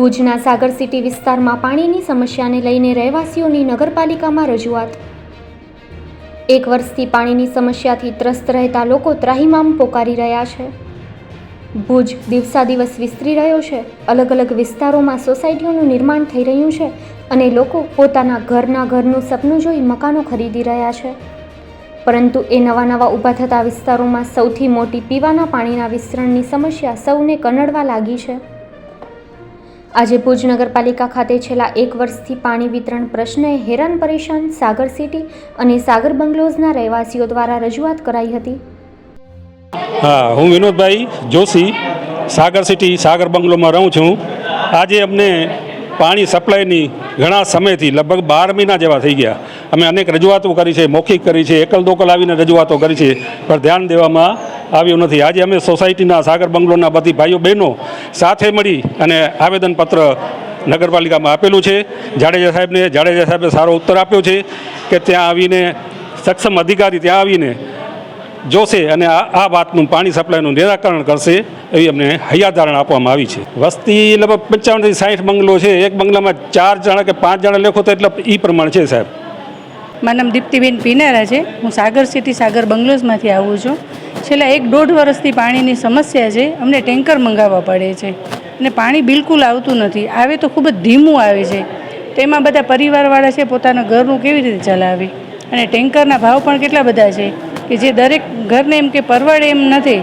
ભુજના સાગર સિટી વિસ્તારમાં પાણીની સમસ્યાને લઈને રહેવાસીઓની નગરપાલિકામાં રજૂઆત. એક વર્ષથી પાણીની સમસ્યાથી ત્રસ્ત રહેતા લોકો ત્રાહિમામ પોકારી રહ્યા છે. ભુજ દિવસા દિવસ વિસ્તરી રહ્યો છે. અલગ અલગ વિસ્તારોમાં સોસાયટીઓનું નિર્માણ થઈ રહ્યું છે અને લોકો પોતાના ઘરના ઘરનું સપનું જોઈ મકાનો ખરીદી રહ્યા છે. પરંતુ એ નવા નવા ઊભા થતા વિસ્તારોમાં સૌથી મોટી પીવાના પાણીના વિસ્તરણની સમસ્યા સૌને કનડવા લાગી છે. આજે ભુજ નગરપાલિકા ખાતે છેલ્લા એક વર્ષથી પાણી વિતરણ પ્રશ્ને હેરાન પરેશાન સાગર સિટી અને સાગર બંગલોઝના રહેવાસીઓ દ્વારા રજૂઆત કરાઈ હતી. હા, હું વિનોદભાઈ જોશી, સાગર સિટી, સાગર બંગલોમાં રહું છું. આજે અમને પાણી સપ્લાયની ઘણા સમયથી, લગભગ બાર મહિના જેવા થઈ ગયા. અમે અનેક રજૂઆતો કરી છે, મૌખિક કરી છે એકલ દોકલ આવીને રજૂઆતો કરી છે, પણ ધ્યાન દેવામાં આવ્યું નથી. આજે અમે સોસાયટીના સાગર બંગલોના બધી ભાઈઓ બહેનો સાથે મળી અને આવેદનપત્ર નગરપાલિકામાં આપેલું છે. જાડેજા સાહેબને, જાડેજા સાહેબે સારો ઉત્તર આપ્યો છે કે ત્યાં આવીને સક્ષમ અધિકારી ત્યાં આવીને જોશે અને આ વાતનું પાણી સપ્લાયનું નિરાકરણ કરશે એવી અમને હૈયાધારણ આપવામાં આવી છે. વસ્તી લગભગ પંચાવનથી સાઠ બંગલો છે. એક બંગલામાં ચાર જણા કે પાંચ જણા લેખો તો એટલે એ પ્રમાણે છે સાહેબ. મારું નામ દીપ્તિબેન પીનારા છે. હું સાગર સિટી, સાગર બંગલોઝમાંથી આવું છું. છેલ્લા એક દોઢ વર્ષથી પાણીની સમસ્યા છે. અમને ટેન્કર મંગાવવા પડે છે અને પાણી બિલકુલ આવતું નથી. આવે તો ખૂબ જ ધીમું આવે છે. તેમાં બધા પરિવારવાળા છે, પોતાના ઘરનું કેવી રીતે ચલાવે? અને ટેન્કરના ભાવ પણ કેટલા બધા છે? કે જે દરેક ઘરને એમ કે પરવડે એમ નથી.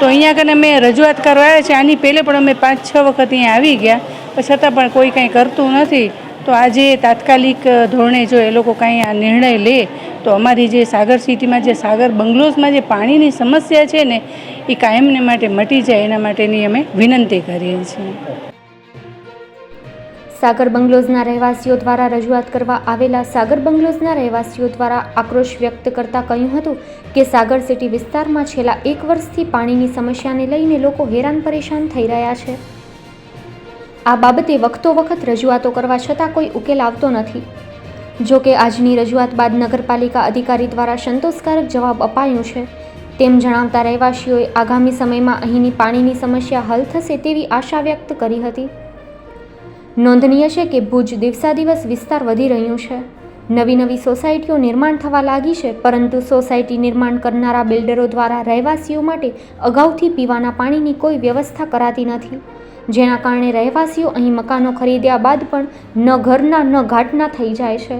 તો અહીંયા કને મેં રજૂઆત કરવા આવ્યા છે આની પહેલે પણ અમે પાંચ છ વખત અહીંયા આવી ગયા. છતાં પણ કોઈ કંઈ કરતું નથી. તો આજે તાત્કાલિક ધોરણે જો એ લોકો કાંઈ આ નિર્ણય લે, તો અમારી જે સાગર સિટીમાં જે સાગર બંગલોઝમાં જે પાણીની સમસ્યા છે ને, એ કાયમને માટે મટી જાય એના માટેની અમે વિનંતી કરીએ છીએ. સાગર બંગલોઝના રહેવાસીઓ દ્વારા રજૂઆત કરવા આવેલા સાગર બંગલોઝના રહેવાસીઓ દ્વારા આક્રોશ વ્યક્ત કરતા કહ્યું હતું કે સાગર સિટી વિસ્તારમાં છેલ્લા એક વર્ષથી પાણીની સમસ્યાને લઈને લોકો હેરાન પરેશાન થઈ રહ્યા છે. આ બાબતે વખતો વખત રજૂઆતો કરવા છતાં કોઈ ઉકેલ આવતો નથી. જો કે આજની રજૂઆત બાદ નગરપાલિકા અધિકારી દ્વારા સંતોષકારક જવાબ અપાયો છે. તેમ જણાવતા રહેવાસીઓએ આગામી સમયમાં અહીંની પાણીની સમસ્યા હલ થશે તેવી આશા વ્યક્ત કરી હતી. નોંધનીય છે કે ભુજ દિવસા દિવસ વિસ્તાર વધી રહ્યું છે. નવી નવી સોસાયટીઓ નિર્માણ થવા લાગી છે, પરંતુ સોસાયટી નિર્માણ કરનારા બિલ્ડરો દ્વારા રહેવાસીઓ માટે અગાઉથી પીવાના પાણીની કોઈ વ્યવસ્થા કરાતી નથી. જેના કારણે રહેવાસીઓ અહીં મકાનો ખરીદ્યા બાદ પણ ન ઘરના, ન ઘાટના થઈ જાય છે.